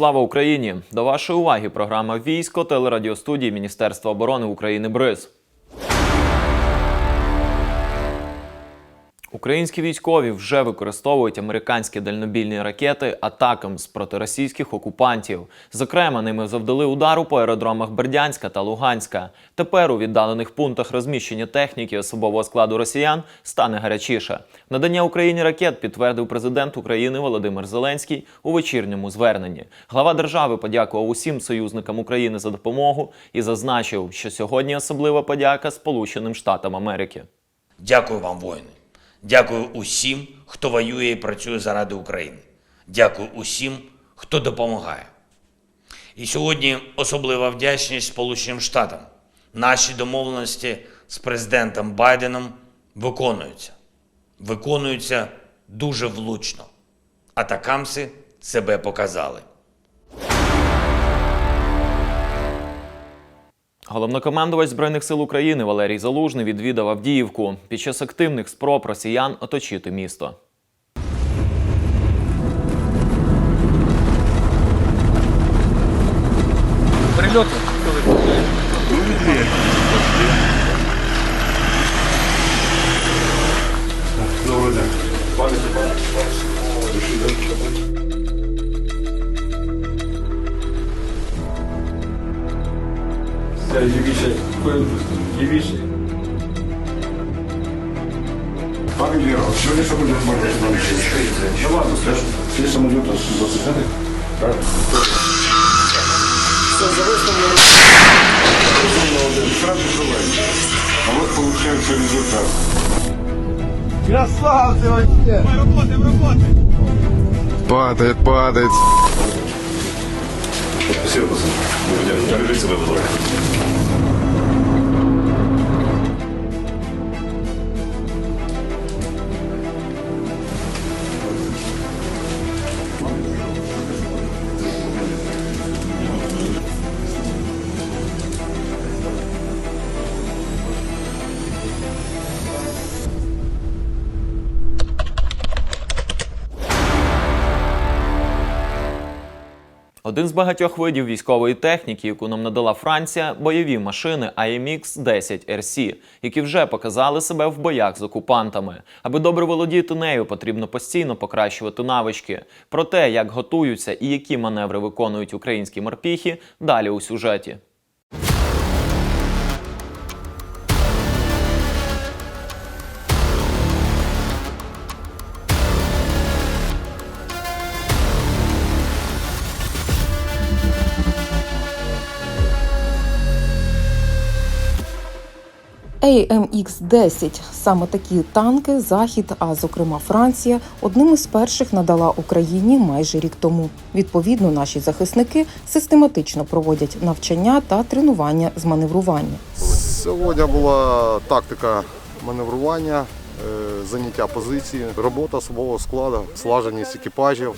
Слава Україні! До вашої уваги програма Військо телерадіостудії Міністерства оборони України БРИЗ. Українські військові вже використовують американські дальнобільні ракети атакам з проти російських окупантів. Зокрема, ними завдали удару по аеродромах Бердянська та Луганська. Тепер у віддалених пунктах розміщення техніки особового складу росіян стане гарячіше. Надання Україні ракет підтвердив президент України Володимир Зеленський у вечірньому зверненні. Глава держави подякував усім союзникам України за допомогу і зазначив, що сьогодні особлива подяка Сполученим Штатам Америки. Дякую вам, воїни. Дякую усім, хто воює і працює заради України. Дякую усім, хто допомагає. І сьогодні особлива вдячність Сполученим Штатам. Наші домовленості з президентом Байденом виконуються. Виконуються дуже влучно. Атакамси себе показали. Головнокомандувач збройних сил України Валерій Залужний відвідав Авдіївку під час активних спроб росіян оточити місто. Прильоти. Лівіше, лівіше. Пане Віро, сьогодні самоліт може Ну ладно, скажу. Сьогодні самоліт з 25 Так. Все, один. Сразу желаю. А вот получается результат. Красавці вообще! Падает, падает. Спасибо, пацан. Бережіть себе, будь ласка. Один з багатьох видів військової техніки, яку нам надала Франція, бойові машини AMX 10 RC, які вже показали себе в боях з окупантами. Аби добре володіти нею, потрібно постійно покращувати навички. Про те, як готуються і які маневри виконують українські морпіхи, далі у сюжеті. AMX-10 – саме такі танки Захід, а зокрема Франція, одним із перших надала Україні майже рік тому. Відповідно, наші захисники систематично проводять навчання та тренування з маневрування. Сьогодні була тактика маневрування, е, заняття позиції, робота особового складу, слаженість екіпажів.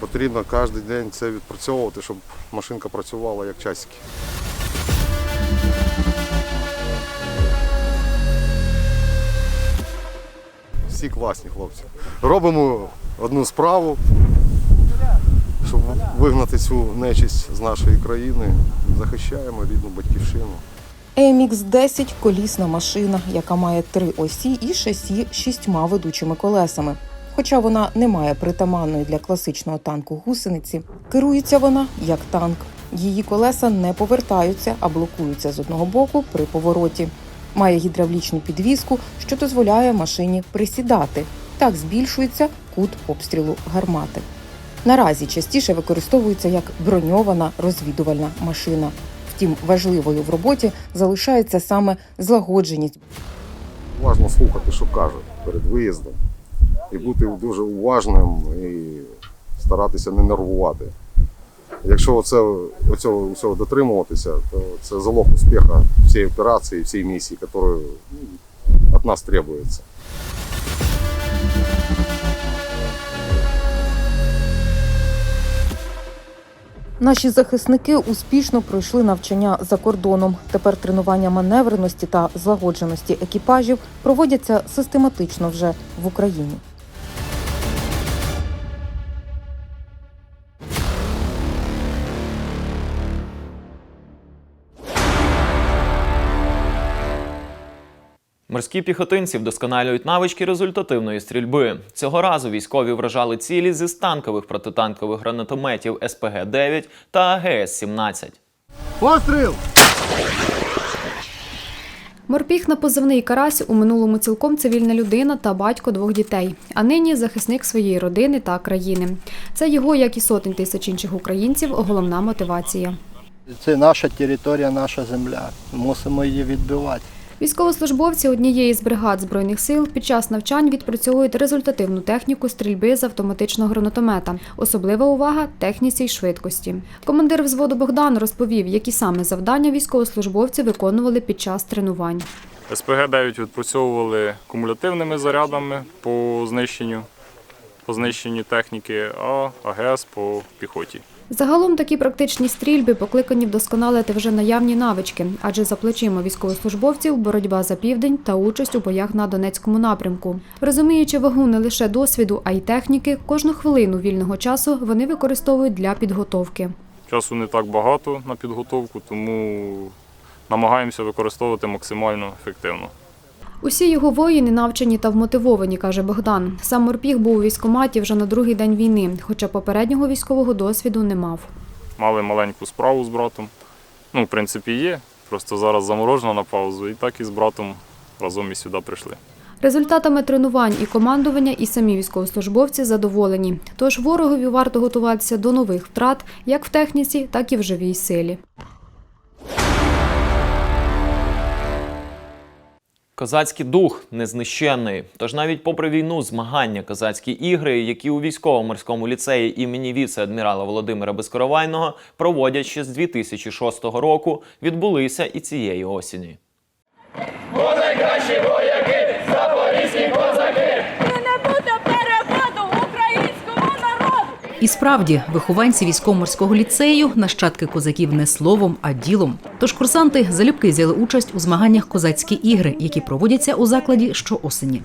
Потрібно кожен день це відпрацьовувати, щоб машинка працювала як часики. Всі класні хлопці. Робимо одну справу, щоб вигнати цю нечисть з нашої країни. Захищаємо рідну батьківщину. AMX-10 – колісна машина, яка має три осі і шасі з шістьма ведучими колесами. Хоча вона не має притаманної для класичного танку гусениці, керується вона як танк. Її колеса не повертаються, а блокуються з одного боку при повороті. Має гідравлічну підвіску, що дозволяє машині присідати. Так збільшується кут обстрілу гармати. Наразі частіше використовується як броньована розвідувальна машина. Втім, важливою в роботі залишається саме злагодженість Важно слухати, що кажуть перед виїздом. І бути дуже уважним і старатися не нервувати. Якщо оце, оцього всього дотримуватися, то це залог успіху всієї операції, всієї місії, яка ну, від нас требується. Наші захисники успішно пройшли навчання за кордоном. Тепер тренування маневреності та злагодженості екіпажів проводяться систематично вже в Україні. Морські піхотинці вдосконалюють навички результативної стрільби. Цього разу військові вражали цілі зі станкових протитанкових гранатометів СПГ-9 та АГС-17. Постріл! Морпіг на позивний Карась у минулому цілком цивільна людина та батько двох дітей, а нині захисник своєї родини та країни. Це його, як і сотень тисяч інших українців, головна мотивація. Це наша територія, наша земля. Мусимо її відбивати. Військовослужбовці однієї з бригад збройних сил під час навчань відпрацьовують результативну техніку стрільби з автоматичного гранатомета. Особлива увага техніці й швидкості. Командир взводу Богдан розповів, які саме завдання військовослужбовці виконували під час тренувань. СПГ-9 відпрацьовували кумулятивними зарядами по знищенню, по знищенню техніки, а АГС по піхоті. Загалом такі практичні стрільби покликані вдосконалити вже наявні навички, адже за плечима військовослужбовців боротьба за південь та участь у боях на Донецькому напрямку. Розуміючи вагу не лише досвіду, а й техніки, кожну хвилину вільного часу вони використовують для підготовки. Часу не так багато на підготовку, тому намагаємося використовувати максимально ефективно. Усі його воїни навчені та вмотивовані, каже Богдан. Сам морпіг був у військкоматі вже на другий день війни, хоча попереднього військового досвіду не мав. Мали маленьку справу з братом. Ну, в принципі, є. Просто зараз заморожено на паузу, і так і з братом разом і сюди прийшли. Результатами тренувань і командування і самі військовослужбовці задоволені. Тож ворогові варто готуватися до нових втрат як в техніці, так і в живій силі. Козацький дух незнищенний. Тож навіть попри війну, змагання козацькі ігри, які у військово-морському ліцеї імені віце-адмірала Володимира Безкоровайного проводять ще з 2006 року, відбулися і цієї осені. І не буде переводу українського народу. І справді, вихованці військово-морського ліцею нащадки козаків не словом, а ділом. Тож курсанти залюбки взяли участь у змаганнях козацькі ігри, які проводяться у закладі щоосені.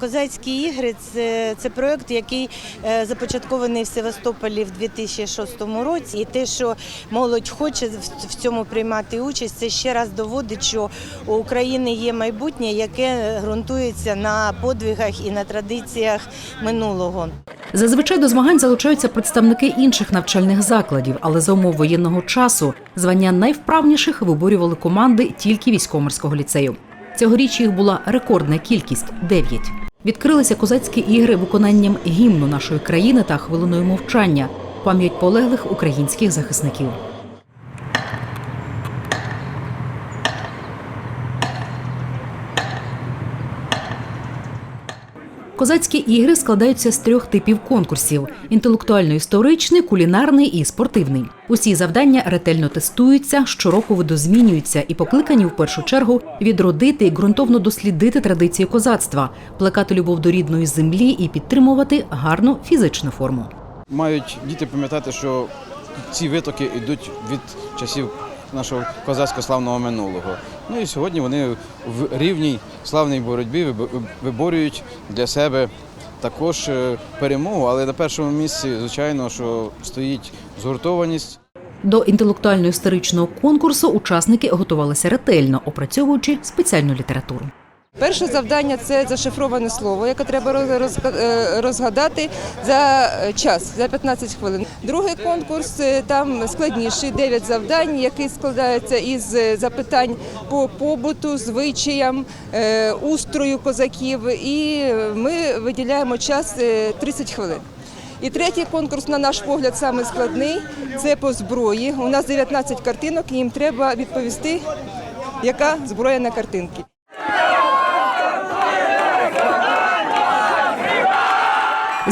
Козацькі ігри це, це проєкт, який е, започаткований в Севастополі в 2006 році. І те, що молодь хоче в цьому приймати участь, це ще раз доводить, що у України є майбутнє, яке ґрунтується на подвигах і на традиціях минулого. Зазвичай до змагань залучаються представники інших навчальних закладів, але за умов воєнного часу звання найвправніших виборювали команди тільки військово-морського ліцею. Цьогоріч їх була рекордна кількість дев'ять. Відкрилися козацькі ігри виконанням гімну нашої країни та хвилиною мовчання, пам'ять полеглих українських захисників. Козацькі ігри складаються з трьох типів конкурсів: інтелектуально-історичний, кулінарний і спортивний. Усі завдання ретельно тестуються, щороку видозмінюються і покликані в першу чергу відродити і ґрунтовно дослідити традиції козацтва, плекати любов до рідної землі і підтримувати гарну фізичну форму. Мають діти пам'ятати, що ці витоки йдуть від часів нашого козацько-славного минулого. Ну і сьогодні вони в рівній славній боротьбі вибо- виборюють для себе також е, перемогу, але на першому місці, звичайно, що стоїть згуртованість. До інтелектуально-історичного конкурсу учасники готувалися ретельно, опрацьовуючи спеціальну літературу. Перше завдання це зашифроване слово, яке треба е, розгадати за е, час, за 15 хвилин. Другий конкурс е, там складніший, 9 завдань, який складається із запитань по побуту, звичаям, устрою козаків. І ми виділяємо час е, 30 хвилин. І третій конкурс, на наш погляд, саме складний це по зброї. У нас 19 картинок, і їм треба відповісти, яка зброя на картинці.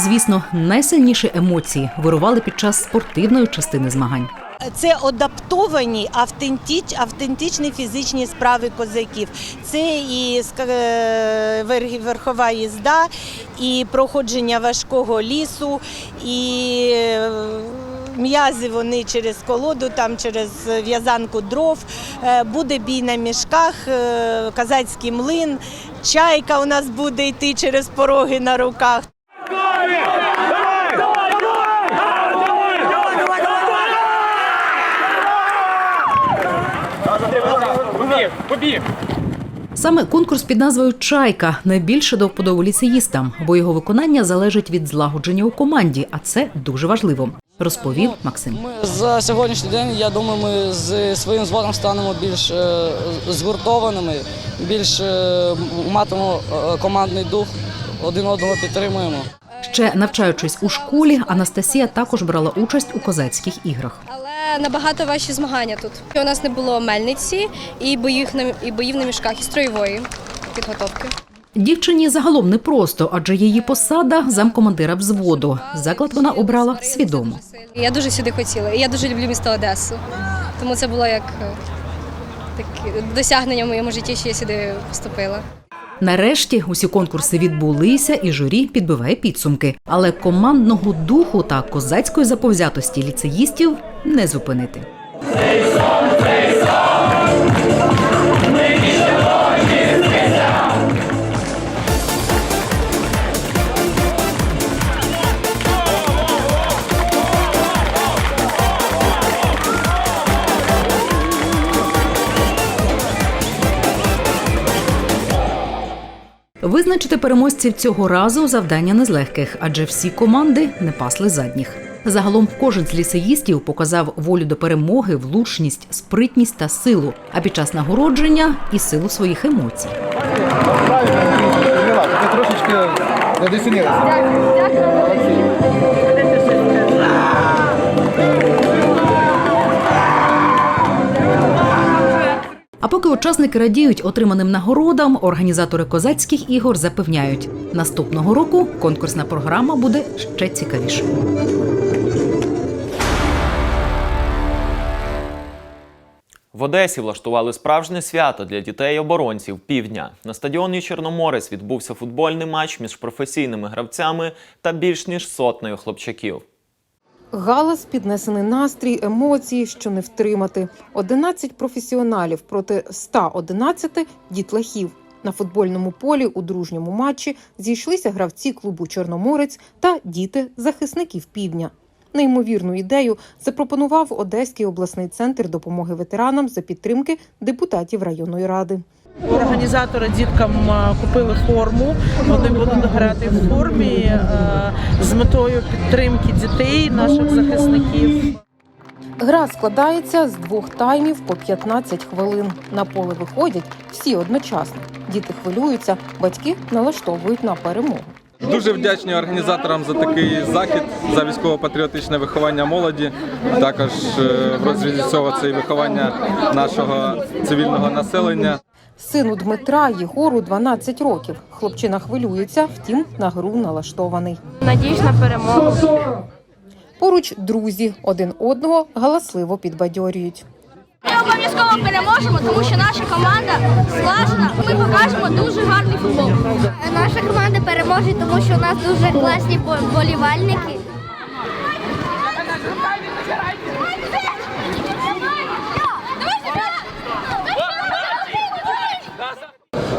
Звісно, найсильніші емоції вирували під час спортивної частини змагань. Це адаптовані автентич, автентичні фізичні справи козаків. Це і е, вер- верхова їзда, і проходження важкого лісу, і е, м'язи вони через колоду, там через в'язанку дров. Е, Буде бій на мішках, казацький млин, чайка у нас буде йти через пороги на руках. Саме конкурс під назвою Чайка найбільше до вподоби ліцеїстам, бо його виконання залежить від злагодження у команді, а це дуже важливо, розповів Максим. Ми за сьогоднішній день, я думаю, ми з своїм зводом станемо більш е, згуртованими, більш е, матимемо е, командний дух, один одного підтримуємо. Ще навчаючись у школі, Анастасія також брала участь у козацьких іграх. Набагато важчі змагання тут. У нас не було мельниці і боїв на і боїв на мішках і строєвої підготовки. Дівчині загалом непросто, адже її посада замкомандира взводу. Заклад вона обрала свідомо. Я дуже сюди хотіла. І я дуже люблю місто Одесу. Тому це було як е, таке досягнення в моєму житті, що я сюди поступила. Нарешті усі конкурси відбулися, і журі підбиває підсумки. Але командного духу та козацької заповзятості ліцеїстів не зупинити. Визначити переможців цього разу завдання не з легких, адже всі команди не пасли задніх. Загалом кожен з лісеїстів показав волю до перемоги, влучність, спритність та силу, а під час нагородження і силу своїх емоцій. Трошечки А поки учасники радіють отриманим нагородам, організатори козацьких ігор запевняють, наступного року конкурсна програма буде ще цікавішою. В Одесі влаштували справжнє свято для дітей-оборонців півдня. На стадіоні Чорноморець відбувся футбольний матч між професійними гравцями та більш ніж сотнею хлопчаків. Галас, піднесений настрій, емоції, що не втримати. 11 професіоналів проти 111 дітлахів. На футбольному полі у дружньому матчі зійшлися гравці клубу Чорноморець та діти захисників півдня. Неймовірну ідею запропонував Одеський обласний центр допомоги ветеранам за підтримки депутатів районної ради. Організатори діткам купили форму. Вони будуть грати в формі е, з метою підтримки дітей, наших захисників. Гра складається з двох таймів по 15 хвилин. На поле виходять всі одночасно. Діти хвилюються, батьки налаштовують на перемогу. Дуже вдячні організаторам за такий захід, за військово-патріотичне виховання молоді. Також е, в розрізі цього це і виховання нашого цивільного населення. Сину Дмитра Єгору 12 років. Хлопчина хвилюється, втім на гру налаштований. Надіюсь на перемогу. Поруч друзі один одного галасливо підбадьорюють. Ми обов'язково переможемо, тому що наша команда слажена. Ми покажемо дуже гарний футбол. Наша команда переможе, тому що у нас дуже класні болівальники.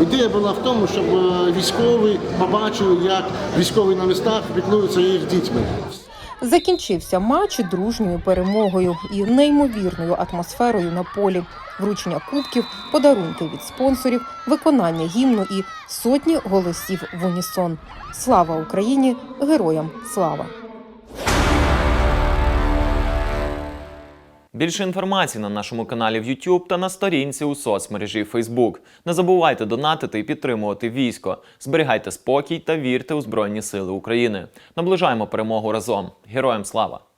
Ідея була в тому, щоб е, військові побачили, як військові на містах піклуються їх дітьми. Закінчився матч дружньою перемогою і неймовірною атмосферою на полі. Вручення кубків, подарунки від спонсорів, виконання гімну і сотні голосів в унісон. Слава Україні! Героям слава! Більше інформації на нашому каналі в YouTube та на сторінці у соцмережі Facebook. Не забувайте донатити і підтримувати військо. Зберігайте спокій та вірте у Збройні Сили України. Наближаємо перемогу разом. Героям слава!